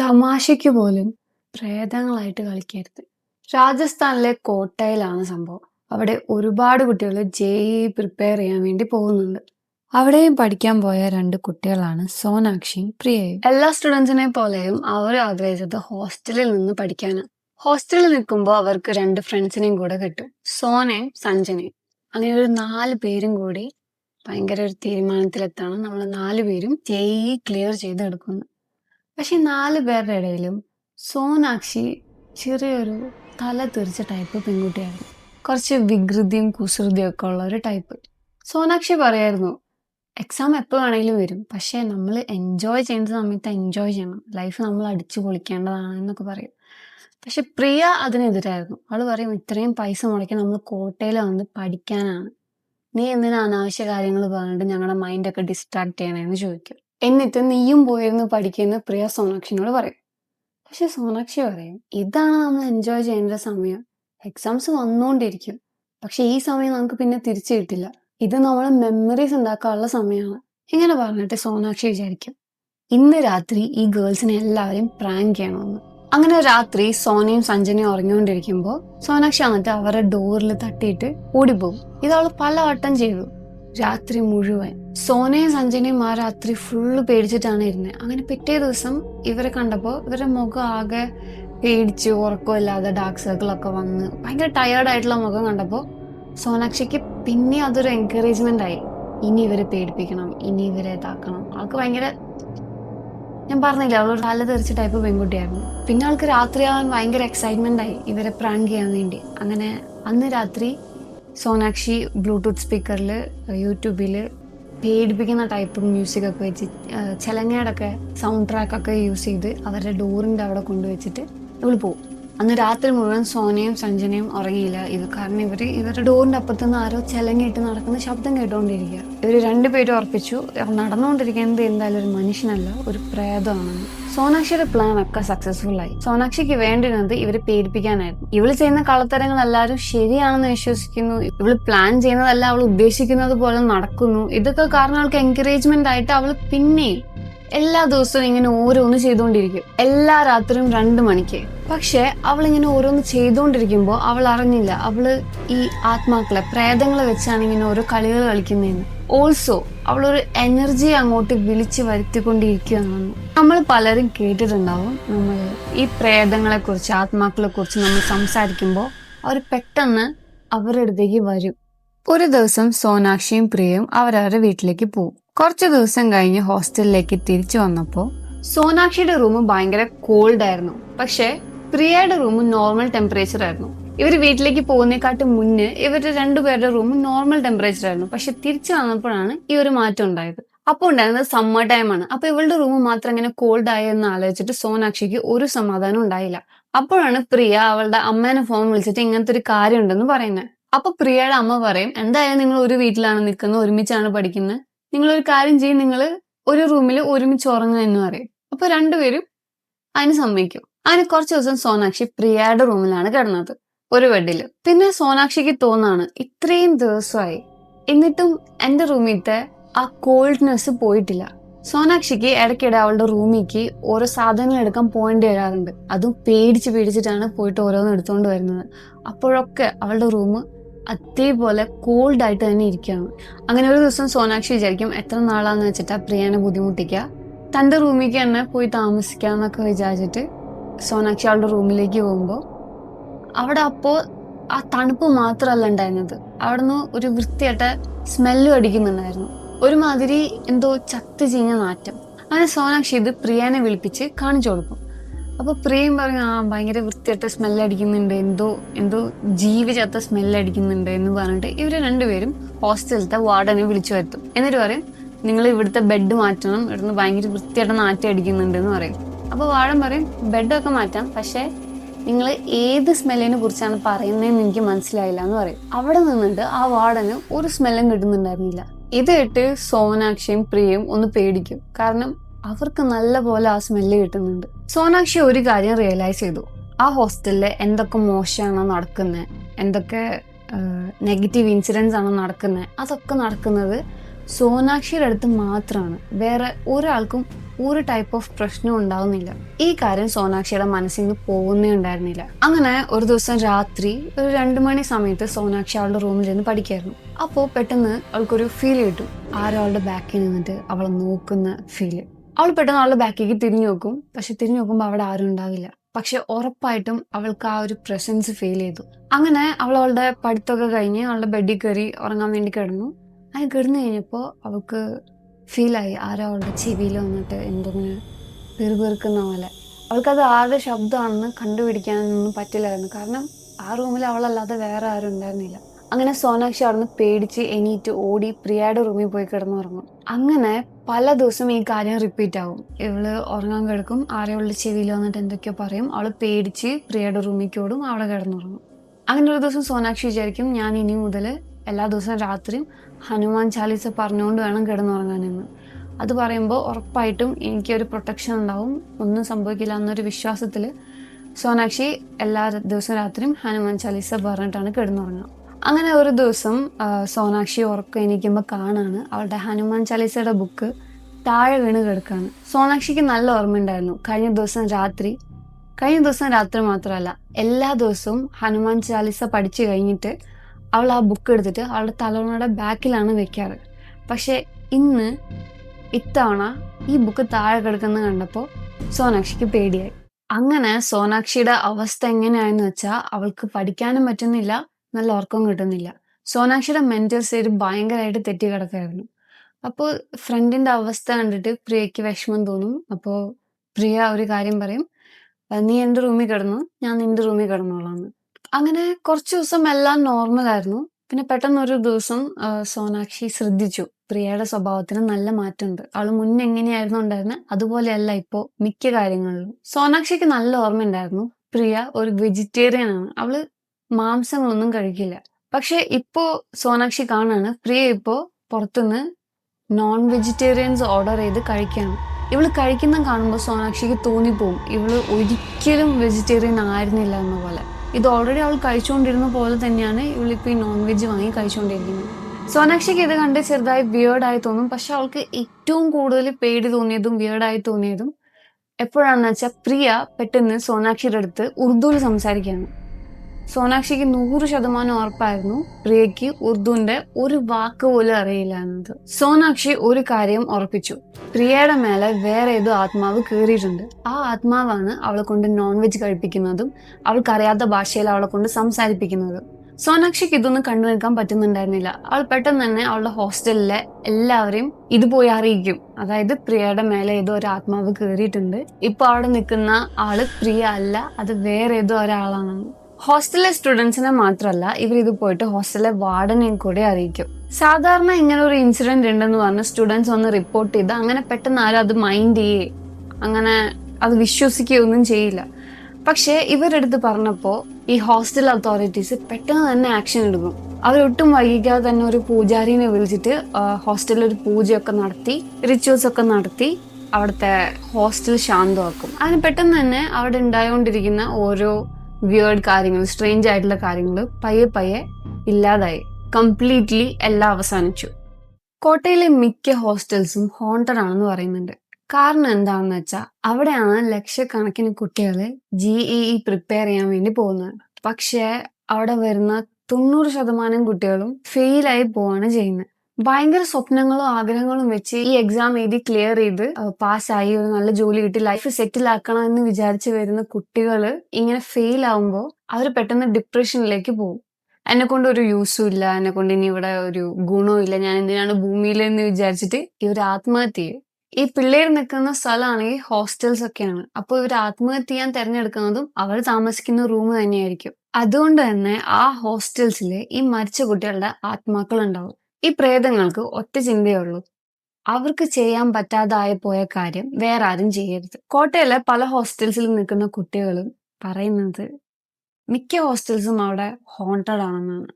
തമാശയ്ക്ക് പോലും പ്രേതങ്ങളായിട്ട് കളിക്കരുത്. രാജസ്ഥാനിലെ കോട്ടയിലാണ് സംഭവം. അവിടെ ഒരുപാട് കുട്ടികൾ ജെ പ്രിപ്പയർ ചെയ്യാൻ വേണ്ടി പോകുന്നുണ്ട്. അവിടെയും പഠിക്കാൻ പോയ രണ്ട് കുട്ടികളാണ് സോനാക്ഷിയും പ്രിയയും. എല്ലാ സ്റ്റുഡൻസിനെ പോലെയും അവർ ആഗ്രഹിച്ചത് ഹോസ്റ്റലിൽ നിന്ന് പഠിക്കാനാണ് ഹോസ്റ്റലിൽ നിൽക്കുമ്പോൾ അവർക്ക് രണ്ട് ഫ്രണ്ട്സിനെയും കൂടെ കിട്ടും. സോനയും സഞ്ജനയും. അങ്ങനെ ഒരു നാല് പേരും കൂടി ഭയങ്കര ഒരു തീരുമാനത്തിലെത്താണ്. നമ്മൾ നാല് പേരും ജെ ക്ലിയർ ചെയ്തെടുക്കുന്നു. പക്ഷെ നാല് പേരുടെ ഇടയിലും സോനാക്ഷി ചെറിയൊരു തല തെറിച്ച ടൈപ്പ് പെൺകുട്ടിയായിരുന്നു കുറച്ച് വികൃതിയും കുസൃതിയും ഒക്കെ ഉള്ള ഒരു ടൈപ്പ് സോനാക്ഷി പറയായിരുന്നു എക്സാം എപ്പോൾ വേണമെങ്കിലും വരും. പക്ഷേ നമ്മൾ എൻജോയ് ചെയ്യുന്ന സമയത്ത് എൻജോയ് ചെയ്യണം. ലൈഫ് നമ്മൾ അടിച്ചു പൊളിക്കേണ്ടതാണ് എന്നൊക്കെ പറയും. പക്ഷെ പ്രിയ അതിനെതിരായിരുന്നു. അവൾ പറയും ഇത്രയും പൈസ മുടക്കി നമ്മൾ കോട്ടയിൽ വന്ന് പഠിക്കാനാണ്. നീ എന്തിനാ അനാവശ്യ കാര്യങ്ങൾ പറഞ്ഞിട്ട് ഞങ്ങളുടെ മൈൻഡൊക്കെ ഡിസ്ട്രാക്ട് ചെയ്യണമെന്ന് ചോദിക്കും. എന്നിട്ട് നീയും പോയിരുന്നു പഠിക്കുന്ന പ്രിയ സോനാക്ഷിനോട് പറയും. പക്ഷെ സോനാക്ഷി പറയും ഇതാണ് നമ്മൾ എൻജോയ് ചെയ്യേണ്ട സമയം. എക്സാംസ് വന്നുകൊണ്ടിരിക്കും പക്ഷെ ഈ സമയം നമുക്ക് പിന്നെ തിരിച്ചു കിട്ടില്ല. ഇത് നമ്മൾ മെമ്മറീസ് ഉണ്ടാക്കാനുള്ള സമയമാണ്. ഇങ്ങനെ പറഞ്ഞിട്ട് സോനാക്ഷി വിചാരിക്കും. ഇന്ന് രാത്രി ഈ ഗേൾസിനെ എല്ലാവരെയും പ്രാങ്ക് ചെയ്യണമെന്ന്. അങ്ങനെ രാത്രി സോനയും സഞ്ജനയും ഉറങ്ങിക്കൊണ്ടിരിക്കുമ്പോൾ സോനാക്ഷി വന്നിട്ട് അവരുടെ ഡോറിൽ തട്ടിയിട്ട് ഓടിപ്പോകും. ഇത് പല വട്ടം ചെയ്തു. രാത്രി മുഴുവൻ. സോനയും സഞ്ജനയും ആ രാത്രി ഫുള്ള് പേടിച്ചിട്ടാണ് ഇരുന്നത് അങ്ങനെ പിറ്റേ ദിവസം ഇവരെ കണ്ടപ്പോൾ ഇവരുടെ മുഖം ആകെ പേടിച്ച് ഉറക്കമില്ലാതെ ഡാർക്ക് സർക്കിളൊക്കെ വന്ന് ഭയങ്കര ടയേർഡായിട്ടുള്ള മുഖം കണ്ടപ്പോൾ സോനാക്ഷിക്ക് പിന്നെ അതൊരു എൻകറേജ്മെന്റ് ആയി. ഇനി ഇവരെ പേടിപ്പിക്കണം ഇനി ഇവരെ ഇതാക്കണം. ആൾക്ക് ഭയങ്കര ഞാൻ പറഞ്ഞില്ല അവളൊരു തല തെറിച്ച ടൈപ്പ് പെൺകുട്ടിയായിരുന്നു. പിന്നെ ആൾക്ക് രാത്രിയാവാൻ ഭയങ്കര എക്സൈറ്റ്മെന്റ് ആയി ഇവരെ പ്രാങ്ക് ചെയ്യാൻ വേണ്ടി. അങ്ങനെ അന്ന് രാത്രി സോനാക്ഷി ബ്ലൂടൂത്ത് സ്പീക്കറിൽ യൂട്യൂബിൽ പേടിപ്പിക്കുന്ന ടൈപ്പ് മ്യൂസിക് ഒക്കെ വെച്ച് ചിലങ്ങയുടെ ഒക്കെ സൗണ്ട് ട്രാക്ക് ഒക്കെ യൂസ് ചെയ്ത് അവരുടെ ഡോറിന്റെ അവിടെ കൊണ്ടുവച്ചിട്ട് നമ്മൾ പോകും അന്ന് രാത്രി മുഴുവൻ സോനയും സഞ്ജനയും ഉറങ്ങിയില്ല. ഇത് കാരണം ഇവർ ഇവരുടെ ഡോറിന്റെ അപ്പുറത്തുനിന്ന് ആരോ ചെലങ്ങിയിട്ട് നടക്കുന്ന ശബ്ദം കേട്ടുകൊണ്ടിരിക്കുക ഇവർ രണ്ടുപേരും ഉറപ്പിച്ചു. നടന്നുകൊണ്ടിരിക്കുന്നത് എന്തായാലും ഒരു മനുഷ്യനല്ല ഒരു പ്രേതമാണെന്ന് സോനാക്ഷിയുടെ പ്ലാൻ ഒക്കെ സക്സസ്ഫുൾ ആയി. സോനാക്ഷിക്ക് വേണ്ടിരുന്നത് ഇവരെ പേടിപ്പിക്കാനായിരുന്നു ഇവൾ ചെയ്യുന്ന കള്ളത്തരങ്ങൾ എല്ലാവരും ശരിയാണെന്ന് വിശ്വസിക്കുന്നു. ഇവൾ പ്ലാൻ ചെയ്യുന്നതല്ല അവൾ ഉദ്ദേശിക്കുന്നത് പോലെ നടക്കുന്നു. ഇതൊക്കെ കാരണം അവൾക്ക് എൻകറേജ്മെന്റ് ആയിട്ട് അവൾ പിന്നെയും എല്ലാ ദിവസവും ഇങ്ങനെ ഓരോന്ന് ചെയ്തുകൊണ്ടിരിക്കും എല്ലാ രാത്രിയും രണ്ട് മണിക്ക്. പക്ഷെ അവൾ ഇങ്ങനെ ഓരോന്ന് ചെയ്തുകൊണ്ടിരിക്കുമ്പോൾ അവൾ അറിഞ്ഞില്ല അവൾ ഈ ആത്മാക്കളെ പ്രേതങ്ങളെ വെച്ചാണ് ഇങ്ങനെ ഓരോ കളികൾ കളിക്കുന്നതെന്ന്. ഓൾസോ അവളൊരു എനർജി അങ്ങോട്ട് വിളിച്ചു വരുത്തിക്കൊണ്ടിരിക്കുകയാണെന്ന് നമ്മൾ പലരും കേട്ടിട്ടുണ്ടാവും നമ്മൾ ഈ പ്രേതങ്ങളെ കുറിച്ച് ആത്മാക്കളെ കുറിച്ച് നമ്മൾ സംസാരിക്കുമ്പോൾ അവർ പെട്ടെന്ന് അവരുടെ അടുത്തേക്ക് വരും. ഒരു ദിവസം സോനാക്ഷിയും പ്രിയയും അവരവരുടെ വീട്ടിലേക്ക് പോകും കുറച്ച് ദിവസം കഴിഞ്ഞ് ഹോസ്റ്റലിലേക്ക് തിരിച്ചു വന്നപ്പോൾ സോനാക്ഷിയുടെ റൂം ഭയങ്കര കോൾഡ് ആയിരുന്നു. പക്ഷേ പ്രിയയുടെ റൂം നോർമൽ ടെമ്പറേച്ചർ ആയിരുന്നു. ഇവർ വീട്ടിലേക്ക് പോകുന്നേക്കാട്ട് മുന്നേ ഇവരുടെ രണ്ടുപേരുടെ റൂം നോർമൽ ടെമ്പറേച്ചർ ആയിരുന്നു. പക്ഷെ തിരിച്ചു വന്നപ്പോഴാണ് ഈ ഒരു മാറ്റം ഉണ്ടായത്. അപ്പോൾ ഉണ്ടായിരുന്നത് സമ്മർ ടൈം ആണ്. അപ്പൊ ഇവളുടെ റൂം മാത്രം ഇങ്ങനെ കോൾഡ് ആയി എന്ന് ആലോചിച്ചിട്ട് സോനാക്ഷിക്ക് ഒരു സമാധാനം ഉണ്ടായില്ല. അപ്പോഴാണ് പ്രിയ അവളുടെ അമ്മേനെ ഫോൺ വിളിച്ചിട്ട് ഇങ്ങനത്തെ ഒരു കാര്യം ഉണ്ടെന്ന് പറയുന്നത്. അപ്പൊ പ്രിയയുടെ അമ്മ പറയും എന്തായാലും നിങ്ങൾ ഒരു വീട്ടിലാണ് നിൽക്കുന്നത് ഒരുമിച്ചാണ് പഠിക്കുന്നത്? നിങ്ങൾ ഒരു കാര്യം ചെയ്യും നിങ്ങൾ ഒരു റൂമിൽ ഒരുമിച്ച് ഉറങ്ങുക എന്ന് പറയും. അപ്പൊ രണ്ടുപേരും അതിന് സമ്മതിക്കും. അതിന് കുറച്ച് ദിവസം സോനാക്ഷി പ്രിയയുടെ റൂമിലാണ് കിടന്നത് ഒരു ബെഡിൽ പിന്നെ സോനാക്ഷിക്ക് തോന്നാണ് ഇത്രയും ദിവസമായി. എന്നിട്ടും എന്റെ റൂമിലത്തെ ആ കോൾഡ്നെസ് പോയിട്ടില്ല. സോനാക്ഷിക്ക് ഇടയ്ക്കിടെ അവളുടെ റൂമിലേക്ക് ഓരോ സാധനങ്ങൾ എടുക്കാൻ പോകേണ്ടി വരാറുണ്ട്. അതും പേടിച്ച് പേടിച്ചിട്ടാണ് പോയിട്ട് ഓരോന്നും എടുത്തുകൊണ്ട് വരുന്നത്. അപ്പോഴൊക്കെ അവളുടെ റൂം അതേപോലെ കോൾഡ് ആയിട്ട് തന്നെ ഇരിക്കുകയാണ്. അങ്ങനെ ഒരു ദിവസം സോനാക്ഷി വിചാരിക്കും എത്ര നാളാന്ന് വെച്ചിട്ടാ പ്രിയനെ ബുദ്ധിമുട്ടിക്കുക തന്റെ റൂമിലേക്ക് തന്നെ പോയി താമസിക്കാന്നൊക്കെ വിചാരിച്ചിട്ട് സോനാക്ഷി അവളുടെ റൂമിലേക്ക് പോകുമ്പോൾ അവിടെ അപ്പോൾ ആ തണുപ്പ് മാത്രമല്ല ഉണ്ടായിരുന്നത്. അവിടെ നിന്ന് ഒരു വൃത്തിയായിട്ട സ്മെല്ലും അടിക്കുന്നുണ്ടായിരുന്നു. ഒരുമാതിരി എന്തോ ചത്ത് ചീഞ്ഞ നാറ്റം. അങ്ങനെ സോനാക്ഷി ഇത് പ്രിയനെ വിളിപ്പിച്ച് കാണിച്ചു കൊടുക്കും. അപ്പൊ പ്രിയം പറഞ്ഞു ആ ഭയങ്കര വൃത്തിയായിട്ട് സ്മെൽ അടിക്കുന്നുണ്ട്. എന്തോ എന്തോ ജീവി ചത്ത സ്മെല്ല് അടിക്കുന്നുണ്ട് എന്ന് പറഞ്ഞിട്ട് ഇവർ രണ്ടുപേരും ഹോസ്റ്റലിലത്തെ വാർഡനെ വിളിച്ചു വരുത്തും. എന്നിട്ട് പറയും നിങ്ങൾ ഇവിടുത്തെ ബെഡ് മാറ്റണം. ഇവിടുന്ന് ഭയങ്കര വൃത്തിയായിട്ട് നാറ്റി അടിക്കുന്നുണ്ട് എന്ന് പറയും. അപ്പൊ വാഴൻ പറയും ബെഡൊക്കെ മാറ്റാം. പക്ഷേ നിങ്ങൾ ഏത് സ്മെല്ലിനെ കുറിച്ചാണ് പറയുന്നതെന്ന് എനിക്ക് മനസ്സിലായില്ല എന്ന് പറയും. അവിടെ നിന്നിട്ട് ആ വാർഡന് ഒരു സ്മെല്ലും കിട്ടുന്നുണ്ടായിരുന്നില്ല. ഇത് കേട്ട് സോനാക്ഷിയും പ്രിയയും ഒന്ന് പേടിക്കും. കാരണം അവർക്ക് നല്ല പോലെ ആ സ്മെല്ല് കിട്ടുന്നുണ്ട്. സോനാക്ഷി ഒരു കാര്യം റിയലൈസ് ചെയ്തു. ആ ഹോസ്റ്റലിൽ എന്തൊക്കെ മോശമാണോ നടക്കുന്നത് എന്തൊക്കെ നെഗറ്റീവ് ഇൻസിഡൻസ് ആണ് നടക്കുന്നത് അതൊക്കെ നടക്കുന്നത് സോനാക്ഷിയുടെ അടുത്ത് മാത്രമാണ് വേറെ ഒരാൾക്കും ഒരു ടൈപ്പ് ഓഫ് പ്രശ്നം ഉണ്ടാവുന്നില്ല. ഈ കാര്യം സോനാക്ഷിയുടെ മനസ്സിൽ നിന്ന് പോകുന്നേ ഉണ്ടായിരുന്നില്ല. അങ്ങനെ ഒരു ദിവസം രാത്രി ഒരു രണ്ടു മണി സമയത്ത് സോനാക്ഷി അവളുടെ റൂമിൽ നിന്ന് പഠിക്കായിരുന്നു. അപ്പോൾ പെട്ടെന്ന് അവൾക്കൊരു ഫീൽ കിട്ടും. ആരോ അവളുടെ ബാക്കിൽ നിന്നിട്ട് അവളെ നോക്കുന്ന ഫീൽ അവൾ പെട്ടെന്ന് അവളുടെ ബാക്കിലേക്ക് തിരിഞ്ഞു നോക്കും. പക്ഷെ തിരിഞ്ഞു നോക്കുമ്പോൾ അവിടെ ആരും ഉണ്ടാവില്ല. പക്ഷെ ഉറപ്പായിട്ടും അവൾക്ക് ആ ഒരു പ്രസൻസ് ഫീൽ ചെയ്തു. അങ്ങനെ അവൾ അവളുടെ പഠിത്തമൊക്കെ കഴിഞ്ഞ് അവളുടെ ബെഡിൽ കയറി ഉറങ്ങാൻ വേണ്ടി കിടന്നു. അങ്ങനെ കിടന്നു കഴിഞ്ഞപ്പോൾ അവൾക്ക് ഫീലായി ആരോ അവളുടെ ചെവിയിൽ വന്നിട്ട് എന്തെങ്കിലും പെറുപെറുക്കുന്ന പോലെ. അവൾക്കത് ആരുടെ ശബ്ദമാണെന്ന് കണ്ടുപിടിക്കാനൊന്നും പറ്റില്ലായിരുന്നു. കാരണം ആ റൂമിൽ അവളല്ലാതെ വേറെ ആരും ഉണ്ടായിരുന്നില്ല. അങ്ങനെ സോനാക്ഷി അവിടുന്ന് പേടിച്ച് എണീറ്റ് ഓടി പ്രിയയുടെ റൂമിൽ പോയി കിടന്നുറങ്ങും. അങ്ങനെ പല ദിവസം ഈ കാര്യം റിപ്പീറ്റ് ആവും. ഇവൾ ഉറങ്ങാൻ കിടക്കും ആരെയുള്ള ചെവിയിൽ വന്നിട്ട് എന്തൊക്കെയോ പറയും. അവൾ പേടിച്ച് പ്രിയയുടെ റൂമിലേക്ക് ഓടും അവിടെ കിടന്നുറങ്ങും. അങ്ങനെ ഒരു ദിവസം സോനാക്ഷി വിചാരിക്കും ഞാൻ ഇനി മുതൽ എല്ലാ ദിവസവും രാത്രിയും ഹനുമാൻ ചാലീസ പറഞ്ഞുകൊണ്ട് വേണം കിടന്നുറങ്ങാനെന്ന്. അത് പറയുമ്പോൾ ഉറപ്പായിട്ടും എനിക്കൊരു പ്രൊട്ടക്ഷൻ ഉണ്ടാവും. ഒന്നും സംഭവിക്കില്ല എന്നൊരു വിശ്വാസത്തിൽ സോനാക്ഷി എല്ലാ ദിവസവും രാത്രിയും ഹനുമാൻ ചാലീസ പറഞ്ഞിട്ടാണ് കിടന്നുറങ്ങുക. അങ്ങനെ ഒരു ദിവസം സോനാക്ഷി ഉറക്കം എനിക്കുമ്പോൾ കാണാണ് അവളുടെ ഹനുമാൻ ചാലീസയുടെ ബുക്ക് താഴെ വീണ് കിടക്കാണ്. സോനാക്ഷിക്ക് നല്ല ഓർമ്മയുണ്ടായിരുന്നു. കഴിഞ്ഞ ദിവസം രാത്രി കഴിഞ്ഞ ദിവസം രാത്രി മാത്രമല്ല എല്ലാ ദിവസവും ഹനുമാൻ ചാലീസ പഠിച്ചു കഴിഞ്ഞിട്ട് അവൾ ആ ബുക്ക് എടുത്തിട്ട് അവളുടെ തലവണയുടെ ബാക്കിലാണ് വെക്കാറ്. പക്ഷെ ഇന്ന് ഇത്തവണ ഈ ബുക്ക് താഴെ കിടക്കുന്നത് കണ്ടപ്പോൾ സോനാക്ഷിക്ക് പേടിയായി. അങ്ങനെ സോനാക്ഷിയുടെ അവസ്ഥ എങ്ങനെയായെന്ന് വെച്ചാൽ അവൾക്ക് പഠിക്കാനും പറ്റുന്നില്ല നല്ല ഉറക്കം കിട്ടുന്നില്ല. സോനാക്ഷിയുടെ മെന്റൽ സ്റ്റേറ്റ് ഭയങ്കരമായിട്ട് തെറ്റി കിടക്കായിരുന്നു അപ്പോൾ ഫ്രണ്ടിന്റെ അവസ്ഥ കണ്ടിട്ട് പ്രിയയ്ക്ക് വിഷമം തോന്നും. അപ്പോൾ പ്രിയ ഒരു കാര്യം പറയും. നീ എന്റെ റൂമിൽ കിടന്നു? ഞാൻ നിന്റെ റൂമിൽ കിടന്നോളാന്ന്. അങ്ങനെ കുറച്ച് ദിവസം എല്ലാം നോർമൽ ആയിരുന്നു. പിന്നെ പെട്ടെന്ന് ഒരു ദിവസം സോനാക്ഷി ശ്രദ്ധിച്ചു. പ്രിയയുടെ സ്വഭാവത്തിന് നല്ല മാറ്റമുണ്ട്. അവൾ മുന്നേ എങ്ങനെയായിരുന്നു ഉണ്ടായിരുന്നത് അതുപോലെയല്ല ഇപ്പോൾ മിക്ക കാര്യങ്ങളിലും. സോനാക്ഷിക്ക് നല്ല ഓർമ്മയുണ്ടായിരുന്നു. പ്രിയ ഒരു വെജിറ്റേറിയൻ ആണ്. അവൾ മാംസങ്ങളൊന്നും കഴിക്കില്ല. പക്ഷെ ഇപ്പോ സോനാക്ഷി കാണാണ്. പ്രിയ ഇപ്പോ പുറത്തുനിന്ന് നോൺ വെജിറ്റേറിയൻസ് ഓർഡർ ചെയ്ത് കഴിക്കണം. ഇവൾ കഴിക്കുന്ന കാണുമ്പോൾ സോനാക്ഷിക്ക് തോന്നിപ്പോവും. ഇവൾ ഒരിക്കലും വെജിറ്റേറിയൻ ആയിരുന്നില്ല എന്ന പോലെ. ഇത് ഓൾറെഡി അവൾ കഴിച്ചുകൊണ്ടിരുന്ന പോലെ തന്നെയാണ് ഇവളിപ്പോൾ ഈ നോൺ വെജ് വാങ്ങി കഴിച്ചുകൊണ്ടിരിക്കുന്നത് സോനാക്ഷിക്ക് ഇത് കണ്ട് ചെറുതായി വിയേർഡായി തോന്നും. പക്ഷെ അവൾക്ക് ഏറ്റവും കൂടുതൽ പേടി തോന്നിയതും വിയേർഡായി തോന്നിയതും എപ്പോഴാണെന്ന് വെച്ചാൽ പ്രിയ പെട്ടെന്ന് സോനാക്ഷിയുടെ അടുത്ത് ഉറുദുവിൽ സംസാരിക്കുകയാണ്. സോനാക്ഷിക്ക് നൂറ് ശതമാനം ഉറപ്പായിരുന്നു പ്രിയയ്ക്ക് ഉറുദുവിന്റെ ഒരു വാക്ക് പോലും അറിയില്ല എന്നത്. സോനാക്ഷി ഒരു കാര്യം ഉറപ്പിച്ചു. പ്രിയയുടെ മേലെ വേറെ ഏതോ ആത്മാവ് കയറിയിട്ടുണ്ട് ആ ആത്മാവാണ് അവളെ കൊണ്ട് നോൺ വെജ് കഴിപ്പിക്കുന്നതും അവൾക്കറിയാത്ത ഭാഷയിൽ അവളെ കൊണ്ട് സംസാരിപ്പിക്കുന്നതും. സോനാക്ഷിക്ക് ഇതൊന്നും കണ്ടു നിൽക്കാൻ പറ്റുന്നുണ്ടായിരുന്നില്ല. അവൾ പെട്ടെന്ന് തന്നെ അവളുടെ ഹോസ്റ്റലിലെ എല്ലാവരെയും ഇത് പോയി അറിയിക്കും. അതായത് പ്രിയയുടെ മേലെ ഏതോ ഒരു ആത്മാവ് കയറിയിട്ടുണ്ട് ഇപ്പൊ അവിടെ നിൽക്കുന്ന ആൾ പ്രിയ അല്ല അത് വേറെ ഏതോ ഒരാളാണെന്ന്. ഹോസ്റ്റലിലെ സ്റ്റുഡൻസിനെ മാത്രമല്ല ഇവർ ഇത് പോയിട്ട് ഹോസ്റ്റലിലെ വാർഡനെയും കൂടെ അറിയിക്കും. സാധാരണ ഇങ്ങനെ ഒരു ഇൻസിഡന്റ് ഉണ്ടെന്ന് പറഞ്ഞ് സ്റ്റുഡൻസ് ഒന്ന് റിപ്പോർട്ട് ചെയ്ത് അങ്ങനെ പെട്ടെന്ന് ആരും അത് മൈൻഡ് ചെയ്യേ അങ്ങനെ അത് വിശ്വസിക്കുകയൊന്നും ചെയ്യില്ല. പക്ഷേ ഇവരെടുത്ത് പറഞ്ഞപ്പോൾ ഈ ഹോസ്റ്റൽ അതോറിറ്റീസ് പെട്ടെന്ന് തന്നെ ആക്ഷൻ എടുക്കും. അവരൊട്ടും വൈകിക്കാതെ തന്നെ ഒരു പൂജാരിനെ വിളിച്ചിട്ട് ഹോസ്റ്റലിൽ ഒരു പൂജയൊക്കെ നടത്തി റിച്വൽസ് ഒക്കെ നടത്തി അവിടുത്തെ ഹോസ്റ്റൽ ശാന്തമാക്കും. അതിന് പെട്ടെന്ന് തന്നെ അവിടെ ഉണ്ടായോണ്ടിരിക്കുന്ന ഓരോ വിയേർഡ് കാര്യങ്ങൾ സ്ട്രേഞ്ച് ആയിട്ടുള്ള കാര്യങ്ങൾ പയ്യെ പയ്യെ ഇല്ലാതായി. കംപ്ലീറ്റ്ലി എല്ലാം അവസാനിച്ചു. കോട്ടയിലെ മിക്ക ഹോസ്റ്റൽസും ഹോണ്ടഡ് ആണെന്ന് പറയുന്നുണ്ട്. കാരണം എന്താണെന്ന് വെച്ചാൽ അവിടെയാണ് ലക്ഷക്കണക്കിന് കുട്ടികളെ ജി ഇ ഇ പ്രിപ്പയർ ചെയ്യാൻ വേണ്ടി പോകുന്നത്. പക്ഷേ അവിടെ വരുന്ന തൊണ്ണൂറ് ശതമാനം കുട്ടികളും ഫെയിലായി പോവാണ് ചെയ്യുന്നത്. ഭയങ്കര സ്വപ്നങ്ങളും ആഗ്രഹങ്ങളും വെച്ച് ഈ എക്സാം എഴുതി ക്ലിയർ ചെയ്ത് പാസ്സായി ഒരു നല്ല ജോലി കിട്ടി ലൈഫ് സെറ്റിൽ ആക്കണം എന്ന് വിചാരിച്ച് വരുന്ന കുട്ടികൾ ഇങ്ങനെ ഫെയിൽ ആവുമ്പോൾ അവർ പെട്ടെന്ന് ഡിപ്രഷനിലേക്ക് പോകും. എന്നെ കൊണ്ട് ഒരു യൂസും ഇല്ല എന്നെ കൊണ്ട് ഇനി ഇവിടെ ഒരു ഗുണവും ഇല്ല ഞാൻ എന്തിനാണ് ഭൂമിയിൽ എന്ന് വിചാരിച്ചിട്ട് ഇവർ ആത്മഹത്യ ചെയ്യും. ഈ പിള്ളേർ നിൽക്കുന്ന സ്ഥലമാണെങ്കിൽ ഹോസ്റ്റൽസ് ഒക്കെയാണ്. അപ്പോൾ ഇവർ ആത്മഹത്യ ചെയ്യാൻ തിരഞ്ഞെടുക്കുന്നതും അവർ താമസിക്കുന്ന റൂം തന്നെയായിരിക്കും. അതുകൊണ്ട് തന്നെ ആ ഹോസ്റ്റൽസിൽ ഈ മരിച്ച കുട്ടികളുടെ ആത്മാക്കൾ ഉണ്ടാവും. ഈ പ്രേതങ്ങൾക്ക് ഒറ്റ ചിന്തയേ ഉള്ളൂ അവർക്ക് ചെയ്യാൻ പറ്റാതായി പോയ കാര്യം വേറെ ആരും ചെയ്യരുത്. കോട്ടയിലെ പല ഹോസ്റ്റൽസിൽ നിൽക്കുന്ന കുട്ടികളും പറയുന്നത് മിക്ക ഹോസ്റ്റൽസും അവിടെ ഹോണ്ടഡ് ആണെന്നാണ്